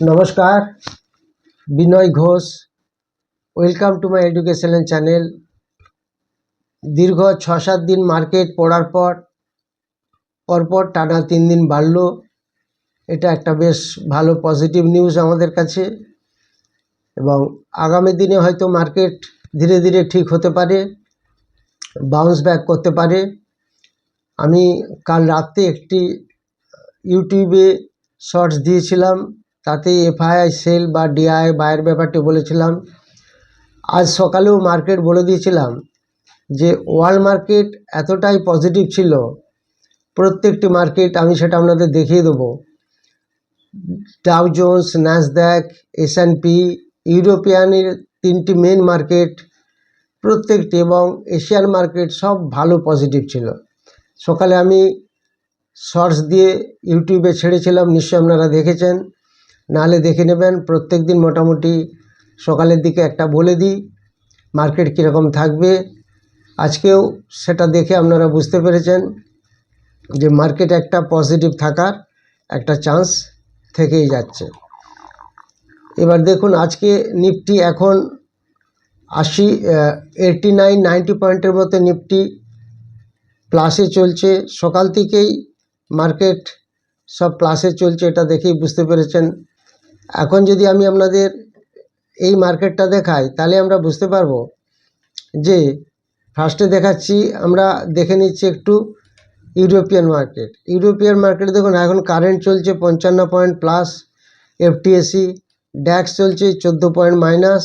নমস্কার, Binoy Ghosh welcome to my educational channel দীর্ঘ ছ সাত দিন মার্কেট পড়ার পর, পরপর টানা তিন দিন বাড়ল। এটা একটা বেশ ভালো পজিটিভ নিউজ আমাদের কাছে। এবং আগামী দিনে হয়তো মার্কেট ধীরে ধীরে ঠিক হতে পারে বাউন্স ব্যাক করতে পারে। আমি কাল রাতে একটি ইউটিউবে শর্টস দিয়েছিলাম। তাতে এফআইআই সেল বা ডিআই বায়ের ব্যাপারটি বলেছিলাম। আজ সকালেও মার্কেট বলে দিয়েছিলাম যে ওয়ার্ল্ড মার্কেট এতটাই পজিটিভ ছিল, প্রত্যেকটি মার্কেট আমি সেটা আপনাদের দেখিয়ে দেবো। Dow Jones NASDAQ S P, ইউরোপিয়ানের তিনটি মেন মার্কেট, প্রত্যেকটি এবং এশিয়ান মার্কেট সব ভালো পজিটিভ ছিল। সকালে আমি শর্টস দিয়ে ইউটিউবে ছেড়েছিলাম, নিশ্চয়ই আপনারা দেখেছেন। নাহলে দেখে নেবেন প্রত্যেক দিন মোটামুটি সকালের দিকে একটা বলে দিই, মার্কেট কীরকম থাকবে। আজকেও সেটা দেখে আপনারা বুঝতে পেরেছেন যে মার্কেট একটা পজিটিভ থাকার একটা চান্স থেকেই যাচ্ছে। এবার দেখুন আজকে নিফটি এখন আশি এইটটি নাইন নাইনটি পয়েন্টের মতো নিফটি প্লাসে চলছে। সকাল থেকেই মার্কেট সব প্লাসে চলছে, এটা দেখেই বুঝতে পেরেছেন এখন যদি আমি আপনাদের এই মার্কেটটা দেখাই, তাহলে আমরা বুঝতে পারব যে ফার্স্টে দেখাচ্ছি, আমরা দেখে নিচ্ছি একটু ইউরোপিয়ান মার্কেট ইউরোপিয়ান মার্কেট দেখুন, এখন কারেন্ট চলছে পঞ্চান্ন পয়েন্ট প্লাস এফটিএসি ড্যাক্স চলছে চোদ্দ পয়েন্ট মাইনাস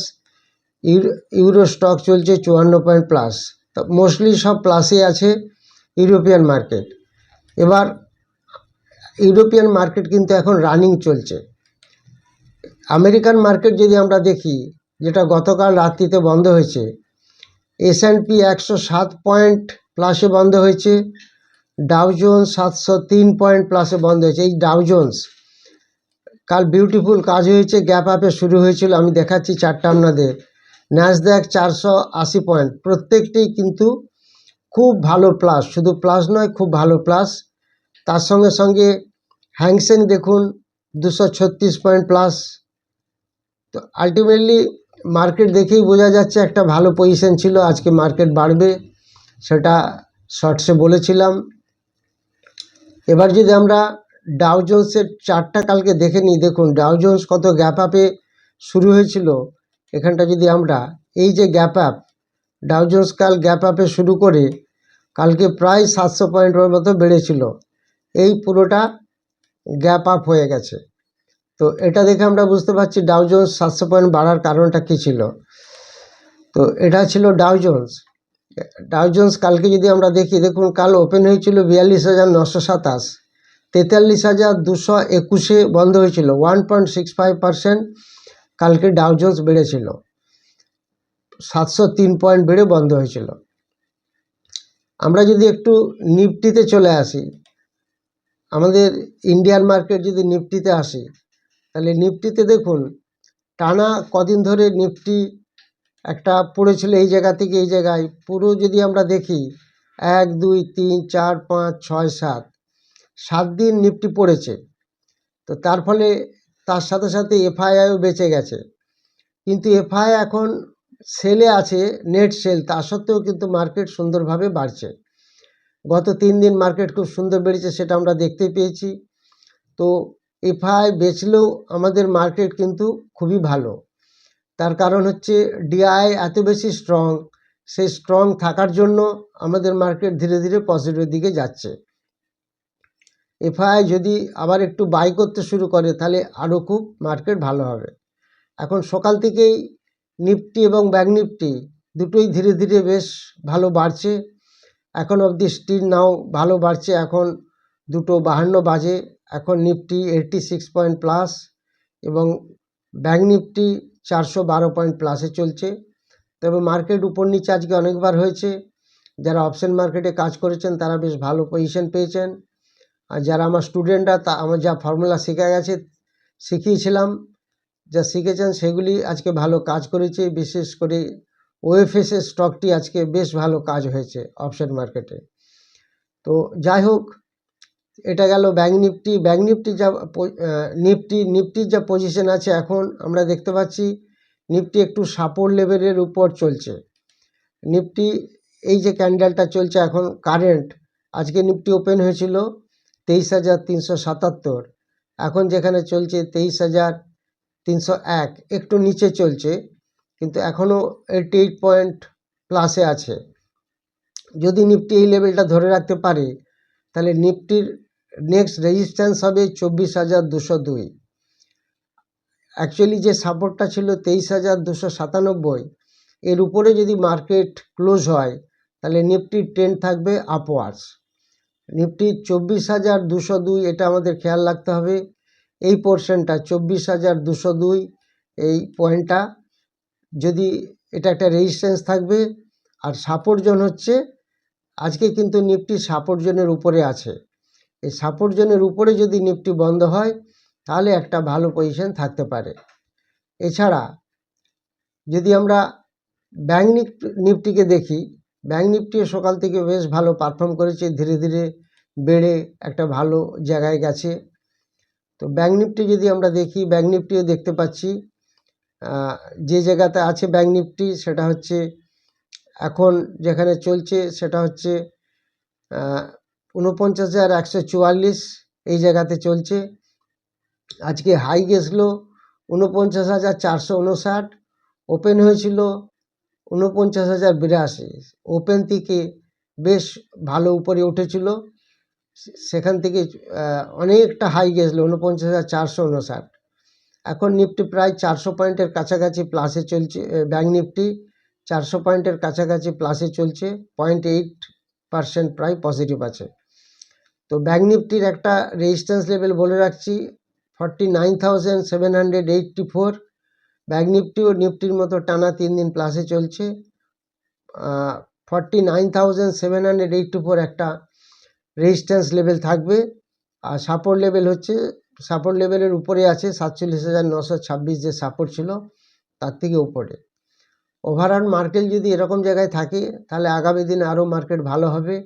ইউরো স্টক চলছে চুয়ান্ন পয়েন্ট প্লাস মোস্টলি সব প্লাসে আছে ইউরোপিয়ান মার্কেট এবার ইউরোপিয়ান মার্কেট কিন্তু এখন রানিং চলছে। আমেরিকান মার্কেট যদি আমরা দেখি, যেটা গতকাল রাত্রিতে বন্ধ হয়েছে এস অ্যান্ড পি একশো সাত পয়েন্ট প্লাসে বন্ধ হয়েছে ডাউ জোন্স সাতশো তিন পয়েন্ট প্লাসে বন্ধ হয়েছে। এই ডাউ জোন্স কাল বিউটিফুল কাজ হয়েছে গ্যাপ আপে শুরু হয়েছিল, আমি দেখাচ্ছি চারটা আপনাদের। ন্যাসদ্যাক চারশো আশি পয়েন্ট, প্রত্যেকটি কিন্তু খুব ভালো প্লাস শুধু প্লাস নয়, খুব ভালো প্লাস তার সঙ্গে সঙ্গে হ্যাংসেং দেখুন, দুশো ছত্রিশ পয়েন্ট প্লাস তো আলটিমেটলি মার্কেট দেখেই বোঝা যাচ্ছে একটা ভালো পজিশন ছিল, আজকে মার্কেট বাড়বে, সেটা শর্টসে বলেছিলাম। এবার যদি আমরা ডাউ জোন্সের চারটা কালকে দেখে নিই, দেখুন ডাউ জোন্স কত গ্যাপ আপে শুরু হয়েছিল, এখানটা যদি আমরা, এই যে গ্যাপ আপ ডাউ জোন্স কাল গ্যাপ আপে শুরু করে, কালকে প্রায় সাতশো পয়েন্টের মতো বেড়েছিল, এই পুরোটা গ্যাপ আপ হয়ে গেছে। তো এটা দেখে আমরা বুঝতে পারছি ডাউ জোন্স সাতশো পয়েন্ট বাড়ার কারণটা কী ছিল? তো এটা ছিল ডাউ জোন্স ডাউ জোন্স কালকে যদি আমরা দেখি, দেখুন কাল ওপেন হয়েছিল বিয়াল্লিশ হাজার নশো সাতাশ, তেতাল্লিশ হাজার দুশো একুশে বন্ধ হয়েছিল one point six five percent কালকে ডাউ জোন্স বেড়েছিল, সাতশো তিন পয়েন্ট বেড়ে বন্ধ হয়েছিল। আমরা যদি একটু নিফটিতে চলে আসি, আমাদের ইন্ডিয়ান মার্কেট যদি নিফটিতে আসি তাহলে নিফটিতে দেখুন, টানা কদিন ধরে নিফটি একটা পড়েছিল এই জায়গা থেকে এই জায়গায়। পুরো যদি আমরা দেখি, এক, দুই, তিন, চার, পাঁচ, ছয়, সাত সাত দিন নিফটি পড়েছে। তো তার ফলে তার সাথে সাথে এফআইআইও বেঁচে গেছে। কিন্তু এফআই এখন সেলে আছে, নেট সেল, তা সত্ত্বেও কিন্তু মার্কেট সুন্দরভাবে বাড়ছে। গত তিন দিন মার্কেট খুব সুন্দর বেড়েছে, সেটা আমরা দেখতে পেয়েছি। তো এফআই বেচলেও আমাদের মার্কেট কিন্তু খুবই ভালো। তার কারণ হচ্ছে ডিআই এত বেশি স্ট্রং সেই স্ট্রং থাকার জন্য আমাদের মার্কেট ধীরে ধীরে পজিটিভের দিকে যাচ্ছে। এফআই যদি আবার একটু বাই করতে শুরু করে, তাহলে আরও খুব মার্কেট ভালো হবে। এখন সকাল থেকেই নিফটি এবং ব্যাঙ্ক নিফটি দুটোই ধীরে ধীরে বেশ ভালো বাড়ছে। এখন অবধি স্টিল নাও ভালো বাড়ছে। এখন দুটো বাহান্ন বাজে। এখন Nifty eighty six point plus এবং ব্যাঙ্ক নিফটি চারশো বারো পয়েন্ট প্লাসে চলছে। তবে মার্কেট উপর নিচে আজকে অনেকবার হয়েছে। যারা অপশন মার্কেটে কাজ করেছেন, তারা বেশ ভালো পজিশন পেয়েছেন। আর যারা আমার স্টুডেন্টরা তা আমার যা ফর্মুলা শেখা গেছে, শিখিয়েছিলাম, যা শিখেছেন, সেগুলি আজকে ভালো কাজ করেছে। বিশেষ করে ওএফএসের স্টকটি আজকে বেশ ভালো কাজ হয়েছে অপশন মার্কেটে তো যাই হোক এটা গেল ব্যাঙ্ক নিফটি। ব্যাঙ্ক নিফটি যা নিফটি, নিফটির যা পজিশন আছে এখন আমরা দেখতে পাচ্ছি নিফটি একটু সাপোর্ট লেভেলের উপর চলছে। নিফটি এই যে ক্যান্ডেলটা চলছে এখন কারেন্ট আজকে নিফটি ওপেন হয়েছিল তেইশ হাজার তিনশো সাতাত্তর। এখন যেখানে চলছে তেইশ হাজার তিনশো এক, একটু নিচে চলছে, কিন্তু এখনও এইটি এইট পয়েন্ট প্লাসে আছে। যদি নিফটি এই লেভেলটা ধরে রাখতে পারে, তাহলে নিফটির নেক্সট রেজিস্ট্যান্স হবে চব্বিশ হাজার দুশো দুই। অ্যাকচুয়ালি যে সাপোর্টটা ছিল তেইশ হাজার দুশো সাতানব্বই, এর উপরে যদি মার্কেট ক্লোজ হয়, তাহলে নিফটির ট্রেন্ড থাকবে আপওয়ার্ডস নিফটি চব্বিশ হাজার দুশো দুই, এটা আমাদের খেয়াল রাখতে হবে। এই পোর্শনটা চব্বিশ হাজার দুশো দুই, এই পয়েন্টটা যদি এটা একটা রেজিস্ট্যান্স থাকবে, আর সাপোর্ট জোন হচ্ছে, আজকে কিন্তু নিফটি সাপোর্ট জোনের উপরে আছে। এই সাপোর্ট জোনের উপরে যদি নিফটি বন্ধ হয়, তাহলে একটা ভালো পজিশন থাকতে পারে। এছাড়া যদি আমরা ব্যাঙ্ক নিফটি নিফটিকে দেখি ব্যাঙ্ক নিফটিও সকাল থেকে বেশ ভালো পারফর্ম করেছে, ধীরে ধীরে বেড়ে একটা ভালো জায়গায় গেছে। তো ব্যাঙ্ক নিফটি যদি আমরা দেখি ব্যাঙ্ক নিফটিও দেখতে পাচ্ছি যে জায়গাতে আছে ব্যাঙ্ক নিফটি সেটা হচ্ছে এখন যেখানে চলছে, সেটা হচ্ছে উনপঞ্চাশ হাজার একশো চুয়াল্লিশ এই জায়গাতে চলছে। আজকে হাই গেছিল উনপঞ্চাশ হাজার চারশো উনষাট ওপেন হয়েছিল উনপঞ্চাশ হাজার বিরাশি। ওপেন থেকে বেশ ভালো উপরে উঠেছিল। সেখান থেকে অনেকটা হাই গেছিল উনপঞ্চাশ হাজার চারশো উনষাট। এখন নিফটি প্রায় চারশো পয়েন্টের কাছাকাছি প্লাসে চলছে ব্যাঙ্ক নিফটি চারশো পয়েন্টের কাছাকাছি প্লাসে চলছে। পয়েন্ট এইট পার্সেন্ট প্রায় পজিটিভ আছে। তো ব্যাঙ্ক নিফটির একটা রেজিস্ট্যান্স লেভেল বলে রাখছি forty nine thousand seven hundred eighty four bank Nifty ও নিফটির মতো টানা তিন দিন প্লাসে চলছে। Forty nine thousand seven hundred eighty four একটা রেজিস্ট্যান্স লেভেল থাকবে। আর সাপোর্ট লেভেল হচ্ছে সাপোর্ট লেভেলের উপরে আছে সাতচল্লিশ হাজার নশো ছাব্বিশ যে সাপোর্ট ছিল, তার থেকে উপরে। ওভারঅল মার্কেট যদি এরকম জায়গায় থাকে, তাহলে আগামী দিন আরও মার্কেট ভালো হবে।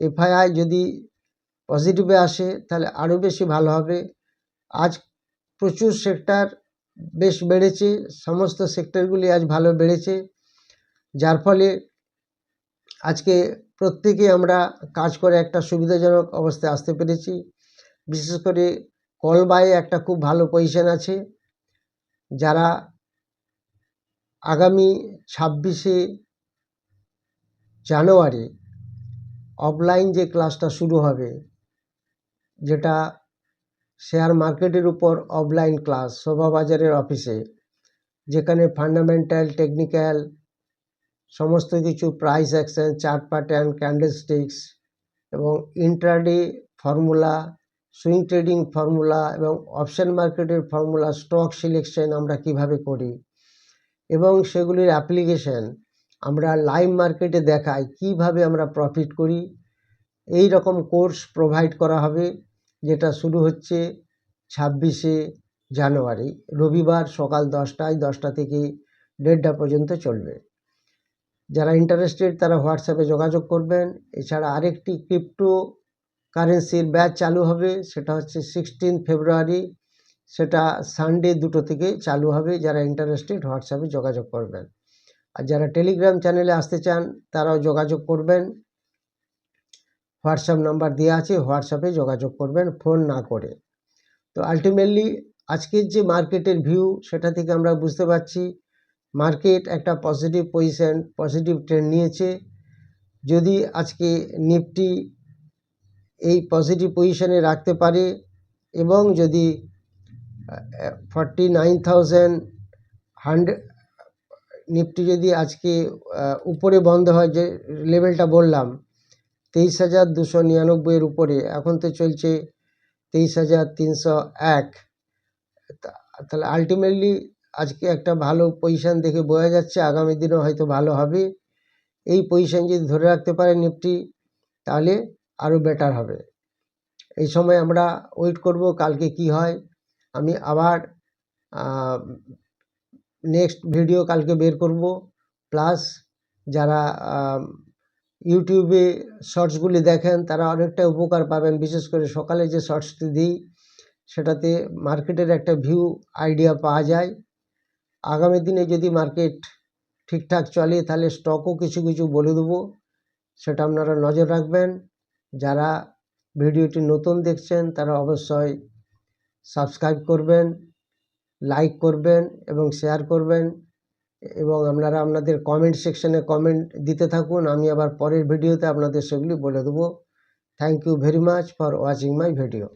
এফআইআই যদি পজিটিভে আসে, তাহলে আরও বেশি ভালো হবে। আজ প্রচুর সেক্টর বেশ বেড়েছে, সমস্ত সেক্টরগুলি আজ ভালো বেড়েছে। যার ফলে আজকে প্রত্যেকে আমরা কাজ করে একটা সুবিধাজনক অবস্থায় আসতে পেরেছি। বিশেষ করে কলবায়ে একটা খুব ভালো পজিশন আছে। যারা আগামী ছাব্বিশে জানুয়ারি অফলাইন যে ক্লাসটা শুরু হবে যেটা শেয়ার মার্কেটের উপর অফলাইন ক্লাস শোভাবাজারের অফিসে যেখানে ফান্ডামেন্টাল টেকনিক্যাল সমস্ত কিছু price action chart pattern candlesticks এবং intraday formula swing trading formula এবং অপশন মার্কেটের ফর্মুলা স্টক সিলেকশন আমরা কীভাবে করি এবং সেগুলির অ্যাপ্লিকেশন আমরা লাইভ মার্কেটে দেখাই কীভাবে আমরা প্রফিট করি। এই রকম কোর্স প্রোভাইড করা হবে। যেটা শুরু হচ্ছে ছাব্বিশে জানুয়ারি। রবিবার সকাল দশটায়, দশটা থেকে দেড়টা পর্যন্ত চলবে। যারা ইন্টারেস্টেড তারা হোয়াটসঅ্যাপে যোগাযোগ করবেন। এছাড়া আরেকটি ক্রিপ্টো কারেন্সির ব্যাচ চালু হবে, সেটা হচ্ছে সিক্সটিন ফেব্রুয়ারি সেটা সানডে দুটো থেকে চালু হবে, যারা ইন্টারেস্টেড হোয়াটসঅ্যাপে যোগাযোগ করবেন। আর যারা টেলিগ্রাম চ্যানেলে আসতে চান, তারাও যোগাযোগ করবেন। হোয়াটসঅ্যাপ নাম্বার দেওয়া আছে, হোয়াটসঅ্যাপে যোগাযোগ করবেন, ফোন না করে। তো আলটিমেটলি আজকের যে মার্কেটের ভিউ সেটা থেকে আমরা বুঝতে পারছি, মার্কেট একটা পজিটিভ পজিশন পজিটিভ ট্রেন্ড নিয়েছে। যদি আজকে নিফটি এই পজিটিভ পজিশানে রাখতে পারে এবং যদি ফর্টি নাইন থাউজেন্ড নিফটি যদি আজকে উপরে বন্ধ হয় যে লেভেলটা বললাম তেইশ হাজার দুশো নিরানব্বইয়ের উপরে। এখন তো চলছে তেইশ হাজার তিনশো এক। তাহলে আলটিমেটলি আজকে একটা ভালো পজিশন দেখে বোঝা যাচ্ছে, আগামী দিনেও হয়তো ভালো হবে। এই পজিশন যদি ধরে রাখতে পারে নিফটি তাহলে আরও বেটার হবে। এই সময় আমরা ওয়েট করব কালকে কি হয়। আমি আবার নেক্সট ভিডিও কালকে বের করব। প্লাস যারা ইউটিউবে শর্টসগুলি দেখেন, তারা অনেকটা উপকার পাবেন। বিশেষ করে সকালে যে শর্টসটি দিই, সেটাতে মার্কেটের একটা ভিউ আইডিয়া পাওয়া যায়। আগামী দিনে যদি মার্কেট ঠিকঠাক চলে, তাহলে স্টকও কিছু কিছু বলে দেবো। সেটা আপনারা নজর রাখবেন। যারা ভিডিওটি নতুন দেখছেন, তারা অবশ্যই সাবস্ক্রাইব করবেন, লাইক করবেন এবং শেয়ার করবেন। এবং আপনারা আপনাদের কমেন্ট সেকশনে কমেন্ট দিতে থাকুন। আমি আবার পরের ভিডিওতে আপনাদের সেগুলি বলে দেবো। Thank you very much for watching my video